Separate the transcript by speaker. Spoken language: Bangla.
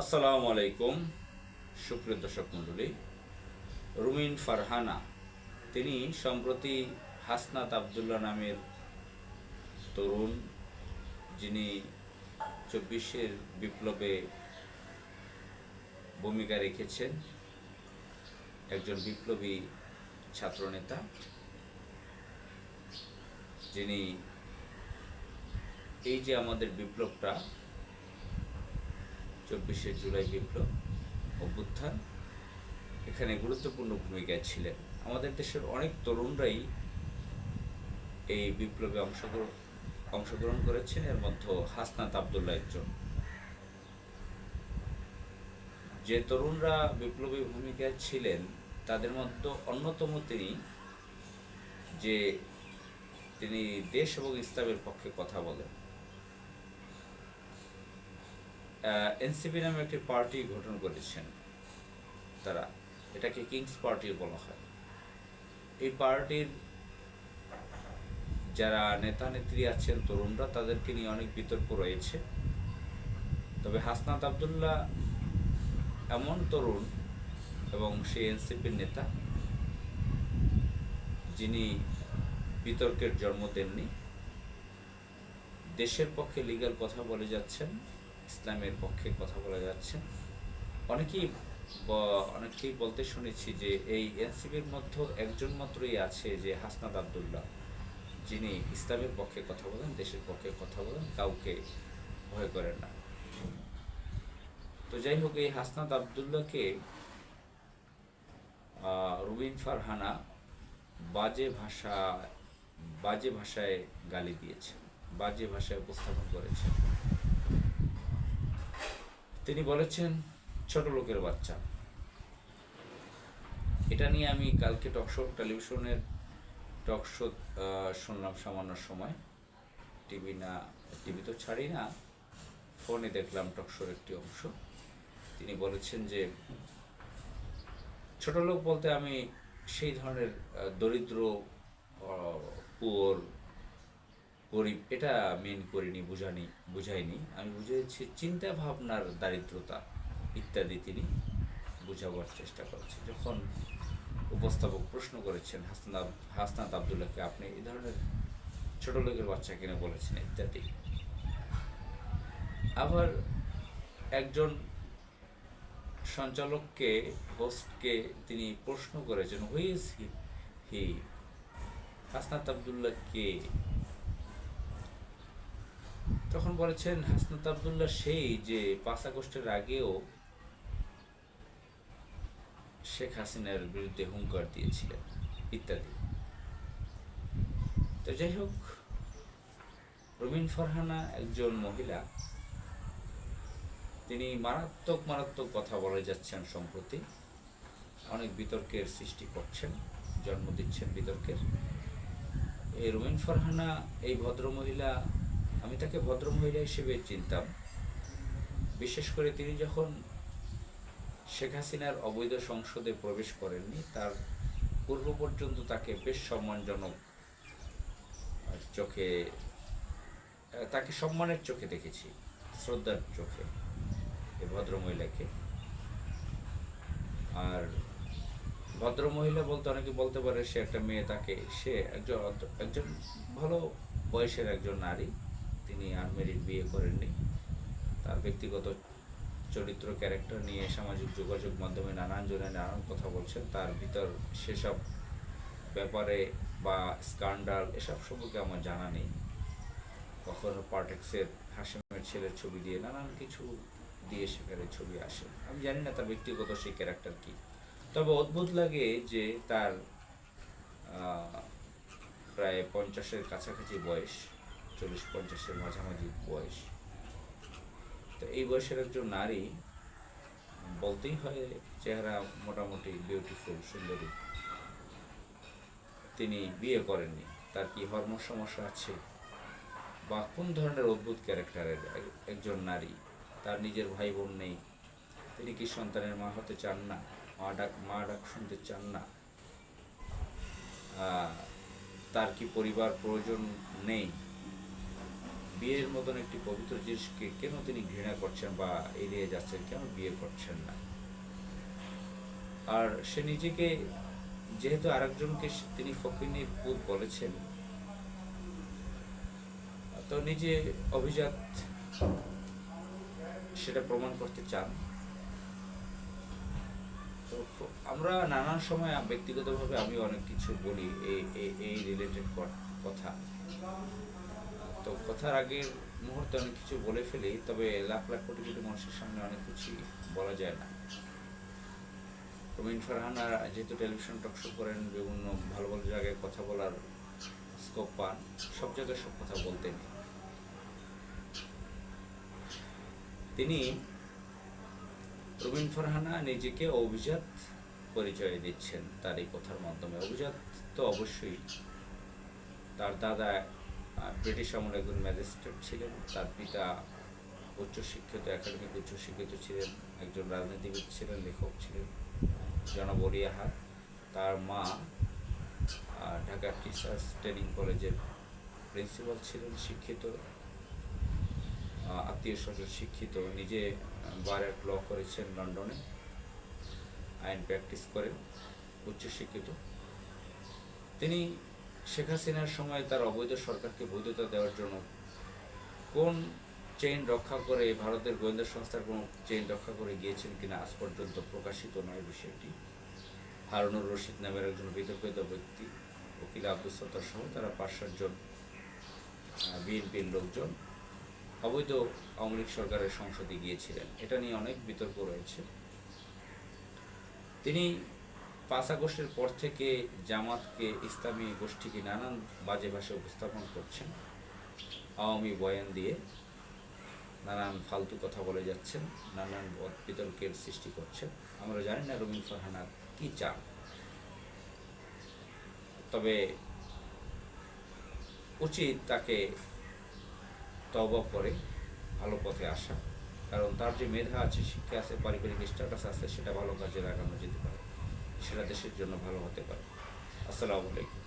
Speaker 1: আসসালামু আলাইকুম, সুপ্রিয় দর্শক মণ্ডলী। রুমিন ফারহানা, তিনি সম্প্রতি হাসনাত আবদুল্লাহ নামের তরুণ, যিনি চব্বিশের বিপ্লবে ভূমিকা রেখেছেন, একজন বিপ্লবী ছাত্রনেতা, যিনি এই যে আমাদের বিপ্লবটা চব্বিশে জুলাই বিপ্লব অভ্যুত্থান। এখানে গুরুত্বপূর্ণ ভূমিকায় ছিলেন। আমাদের দেশের অনেক তরুণরাই এই বিপ্লবে অংশগ্রহণ অংশগ্রহণ করেছেন। এর মধ্যে হাসনাত আবদুল্লাহ একজন। যে তরুণরা বিপ্লবী ভূমিকায় ছিলেন, তাদের মধ্যে অন্যতম তিনি যে তিনি দেশ এবং ইসলামের পক্ষে কথা বলেন। এনসিপি নামে একটি পার্টি গঠন করেছেন তারা। এটাকে কিংস পার্টি বলা হয়। এই পার্টির যারা নেতা নেত্রী আছেন, তরুণরা তাদেরকে নিয়ে অনেক বিতর্ক রয়েছে। তবে হাসনাত আবদুল্লাহ এমন তরুণ এবং সে এনসিপির নেতা, যিনি বিতর্কের জন্ম দেননি। দেশের পক্ষে লিগাল কথা বলে যাচ্ছেন। ইসলামের পক্ষে কথা বলা যাচ্ছে। অনেকেই অনেকেই বলতে শুনেছি যে এই এনসিপির মধ্যে একজন মাত্রই আছে যে হাসনাত আবদুল্লাহ। যিনি ইসলামের পক্ষে কথা বলেন, দেশের পক্ষে কথা বলেন, কাউকে ভয় করেন না। তো যাই হোক, এই হাসনাত আবদুল্লাহকে রুবিন ফারহানা বাজে ভাষা, বাজে ভাষায় গালি দিয়েছেন বাজে ভাষায় উপস্থাপন করেছেন তিনি বলেছেন, ছোট লোকের বাচ্চা। এটা নিয়ে আমি কালকে টকশো টেলিভিশনের টকশো শুনলাম সামান্য সময়। টিভি না, টিভি তো ছাড়ি না, ফোনে দেখলাম টকশোর একটি অংশ। তিনি বলেছেন যে, ছোট লোক বলতে আমি সেই ধরনের দরিদ্র পুয়োর গরিব এটা মেন করিনি, বুঝানি, বুঝাইনি। আমি বুঝেছি চিন্তা ভাবনার দারিদ্রতা ইত্যাদি তিনি বুঝাবার চেষ্টা করেছেন। যখন উপস্থাপক প্রশ্ন করেছেন, হাসনাত হাসনাত আবদুল্লাহকে, আপনি এই ধরনের ছোট লোকের বাচ্চা কিনে বলেছেন? ইত্যাদি। আবার একজন সঞ্চালককে হোস্টকে তিনি প্রশ্ন করেছেন who is he he Hasnat Abdullah কে তখন বলেছেন হাসনাত আবদুল্লাহ সেই যে পাঁচ আগস্টের আগেও শেখ হাসিনার বিরুদ্ধে হুঙ্কার দিয়েছিলেন, ইত্যাদি। তো যাই হোক, রবিন ফারহানা একজন মহিলা, তিনি মারাত্মক মারাত্মক কথা বলে যাচ্ছেন সম্প্রতি। অনেক বিতর্কের সৃষ্টি করছেন, জন্ম দিচ্ছেন বিতর্কের। এই রুমিন ফারহানা, এই ভদ্রমহিলা আমি তাকে ভদ্রমহিলা হিসেবে চিনতাম। বিশেষ করে তিনি যখন শেখ হাসিনার অবৈধ সংসদে প্রবেশ করেননি, তার পূর্ব পর্যন্ত তাকে বেশ সম্মানজনক চোখে তাকে সম্মানের চোখে দেখেছি, শ্রদ্ধার চোখে এই ভদ্রমহিলাকে। আর ভদ্রমহিলা বলতে অনেকে বলতে পারে সে একটা মেয়ে, তাকে সে একজন একজন ভালো বয়সের একজন নারী। আনমেরিড বিয়ে করেননি। তার ব্যক্তিগত চরিত্র, ক্যারেক্টার নিয়ে সামাজিক যোগাযোগ মাধ্যমে নানান জনে নানান কথা বলছেন। তার ভিতর সেসব ব্যাপারে বা স্ক্যান্ডাল এসব সম্পর্কে আমার জানা নেই। কখনো পার্টেক্সের হাসিমের ছেলের ছবি দিয়ে নানান কিছু দিয়ে সেখানে ছবি আসে। আমি জানি না তার ব্যক্তিগত সেই ক্যারেক্টার কি। তবে অদ্ভুত লাগে যে তার প্রায় পঞ্চাশের কাছাকাছি বয়স। চল্লিশ পঞ্চাশের মাঝামাঝি বয়স। তো এই বয়সের একজন নারী, বলতেই হয় চেহারা মোটামুটি বিউটিফুল সুন্দরী। তিনি বিয়ে করেননি। তার কি হরমোন সমস্যা আছে? বা কোন ধরনের অদ্ভুত ক্যারেক্টারের এক- একজন নারী? তার নিজের ভাই বোন নেই। তিনি কি সন্তানের মা হতে চান না? মা ডাক মা ডাক শুনতে চান না? তার কি পরিবার প্রয়োজন নেই? বিয়ের মতন একটি পবিত্র জিনিসকে কেন তিনি ঘৃণা করছেন বা এড়িয়ে যাচ্ছেন? কেন বিয়ে করছেন না? আর সে নিজেকে, যেহেতু আরেকজনকে তিনি ফকিনীর পুত বলেছেন, তো নিজে অভিজাত সেটা প্রমাণ করতে চান। তো আমরা নানান সময় ব্যক্তিগতভাবে আমি অনেক কিছু বলি এই রিলেটেড কথা। তো কথার আগের মুহূর্তে অনেক কিছু বলে ফেলি, তবে লাখ লাখ কোটি কোটি মানুষের সামনে অনেক কিছুই বলা যায় না। রবিন ফারহানা যেহেতু টেলিভিশন টক শো করেন, বিভিন্ন ভালো ভালো জায়গায় কথা বলার স্কোপ পান, সব জায়গায় সব কথা বলতে নেই তিনি রবিন ফারহানা নিজেকে অভিজাত পরিচয় দিচ্ছেন তার এই কথার মাধ্যমে। অভিজাত তো অবশ্যই। তার দাদা ব্রিটিশ আমলে একজন ম্যাজিস্ট্রেট ছিলেন। তার পিতা উচ্চশিক্ষিত একাডেমিক উচ্চশিক্ষিত ছিলেন, একজন রাজনীতিবিদ ছিলেন, লেখক ছিলেন, জনাব তার মা ঢাকা টিচার্স ট্রেনিং কলেজের প্রিন্সিপাল ছিলেন, শিক্ষিত আত্মীয় স্বজন শিক্ষিত। নিজে বার ল করেছেন লন্ডনে। আইন প্র্যাকটিস করেন উচ্চশিক্ষিত তিনি শেখ হাসিনার সময় তার অবৈধ সরকারকে বৈধতা দেওয়ার জন্য কোন চেইন রক্ষা করে ভারতের গোয়েন্দা সংস্থার কোনো চেইন রক্ষা করে গিয়েছেন কিনা আজ পর্যন্ত প্রকাশিত নয় বিষয়টি। হারুনুর রশিদ নামের একজন বিতর্কিত ব্যক্তি, উকিল আব্দুল সত্তার সহ তারা পাঁচ সাতজন বিএনপির লোকজন অবৈধ আওয়ামী সরকারের সংসদে গিয়েছিলেন। এটা নিয়ে অনেক বিতর্ক রয়েছে। তিনি পাঁচ আগস্টের পর থেকে জামাতকে ইসলামী গোষ্ঠীকে নানান বাজে ভাষায় উপস্থাপন করছেন। আওয়ামী বয়ান দিয়ে নানান ফালতু কথা বলে যাচ্ছেন, নানান বিতর্কের সৃষ্টি করছেন। আমরা জানি না রবীন ফারহানা কি চান। তবে উচিত তাকে তবা করে ভালো পথে আসা, কারণ তার যে মেধা আছে, শিক্ষা আছে, পারিবারিক স্ট্যাটাস আছে, সেটা ভালো কাজে লাগানো যেতে পারে। সেটা দেশের জন্য ভালো হতে পারে। আসসালামু আলাইকুম।